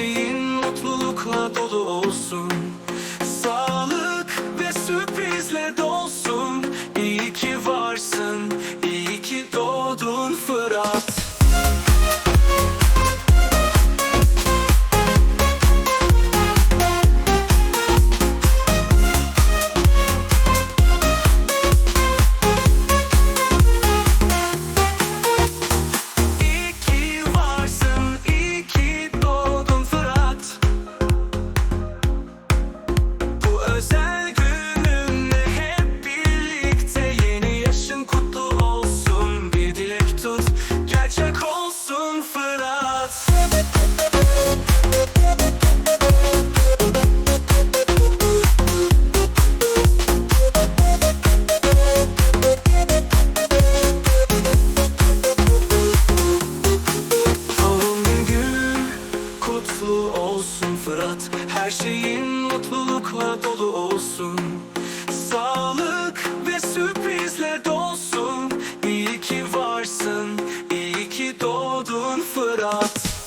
şeyin mutlulukla dolu olsun. Her şeyin mutlulukla dolu olsun. Sağlık ve sürprizle dolsun. İyi ki varsın, iyi ki doğdun Fırat.